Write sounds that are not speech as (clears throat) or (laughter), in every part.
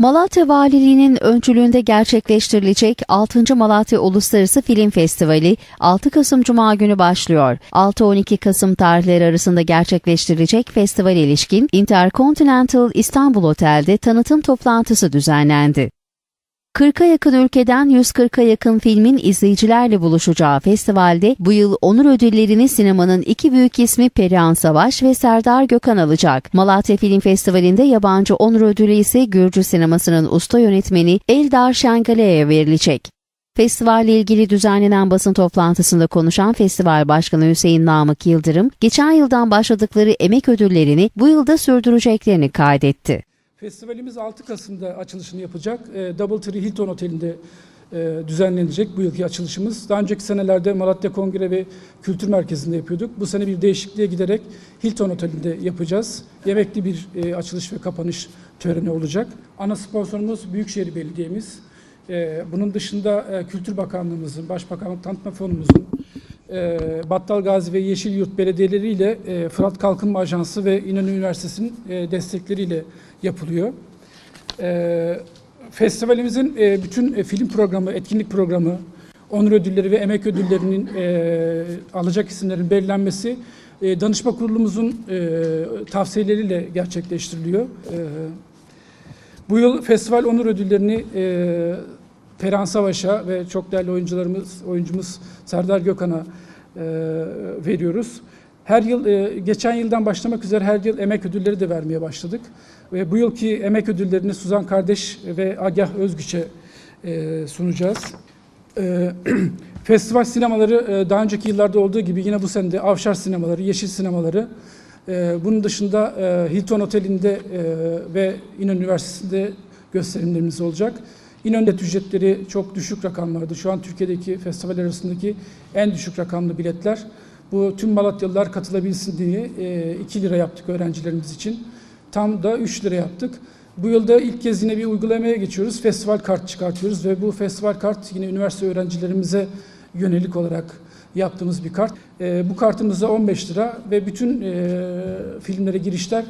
Malatya Valiliği'nin öncülüğünde gerçekleştirilecek 6. Malatya Uluslararası Film Festivali 6 Kasım Cuma günü başlıyor. 6-12 Kasım tarihleri arasında gerçekleştirilecek festival ilişkin Intercontinental İstanbul Otel'de tanıtım toplantısı düzenlendi. 40'a yakın ülkeden 140'a yakın filmin izleyicilerle buluşacağı festivalde bu yıl onur ödüllerini sinemanın iki büyük ismi Perihan Savaş ve Serdar Gökhan alacak. Malatya Film Festivali'nde yabancı onur ödülü ise Gürcü sinemasının usta yönetmeni Eldar Şengale'ye verilecek. Festivalle ilgili düzenlenen basın toplantısında konuşan festival başkanı Hüseyin Namık Yıldırım, geçen yıldan başladıkları emek ödüllerini bu yılda sürdüreceklerini kaydetti. Festivalimiz 6 Kasım'da açılışını yapacak. E, Doubletree Hilton Oteli'nde e, düzenlenecek bu yılki açılışımız. Daha önceki senelerde Malatya Kongre ve Kültür Merkezi'nde yapıyorduk. Bu sene bir değişikliğe giderek Hilton Oteli'nde yapacağız. Yemekli bir e, açılış ve kapanış töreni olacak. Ana sponsorumuz Büyükşehir Belediye'miz. E, bunun dışında e, Kültür Bakanlığımızın, Başbakanlık Tanıtma Fonumuzun, Battal Gazi ve Yeşilyurt belediyeleriyle e, Fırat Kalkınma Ajansı ve İnönü Üniversitesi'nin e, destekleriyle yapılıyor. E, festivalimizin e, bütün film programı, etkinlik programı, onur ödülleri ve emek ödüllerinin alacak isimlerin belirlenmesi danışma kurulumuzun tavsiyeleriyle gerçekleştiriliyor. E, bu yıl festival onur ödüllerini Perihan Savaş'a ve çok değerli oyuncularımız, oyuncumuz Serdar Gökhan'a e, veriyoruz. Her yıl, e, geçen yıldan başlamak üzere her yıl emek ödülleri de vermeye başladık. Ve bu yılki emek ödüllerini Suzan Kardeş ve Agah Özgüç'e e, sunacağız. E, (clears throat) festival sinemaları e, daha önceki yıllarda olduğu gibi yine bu sene de Avşar sinemaları, Yeşil sinemaları, e, bunun dışında e, Hilton Oteli'nde e, ve İnönü Üniversitesi'nde gösterimlerimiz olacak. İnönü ücretleri çok düşük rakamlardı. Şu an Türkiye'deki festival arasındaki en düşük rakamlı biletler. Bu tüm Malatyalılar katılabilsin diye e, 2 lira yaptık öğrencilerimiz için. Tam da 3 lira yaptık. Bu yılda ilk kez yine bir uygulamaya geçiyoruz. Festival kart çıkartıyoruz ve bu festival kart yine üniversite öğrencilerimize yönelik olarak yaptığımız bir kart. E, bu kartımızda 15 lira ve bütün e, filmlere girişler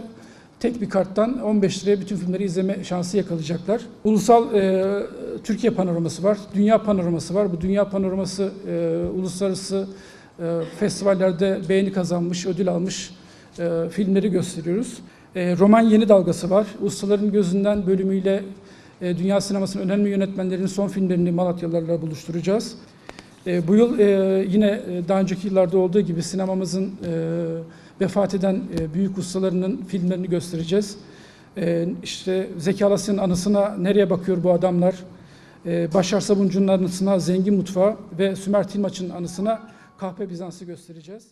tek bir karttan 15 liraya bütün filmleri izleme şansı yakalayacaklar. Ulusal e, Türkiye panoraması var, dünya panoraması var. Bu dünya panoraması e, uluslararası e, festivallerde beğeni kazanmış, ödül almış e, filmleri gösteriyoruz. E, roman yeni dalgası var. Ustaların gözünden bölümüyle e, dünya sinemasının önemli yönetmenlerinin son filmlerini Malatyalılarla buluşturacağız. E, bu yıl e, yine e, daha önceki yıllarda olduğu gibi sinemamızın e, vefat eden e, büyük ustalarının filmlerini göstereceğiz. E, işte Zeki Alasya'nın anısına Nereye Bakıyor Bu Adamlar, e, Başar Sabuncu'nun anısına Zengin Mutfağı ve Sümer Tilmaç'ın anısına Kahpe Bizans'ı göstereceğiz.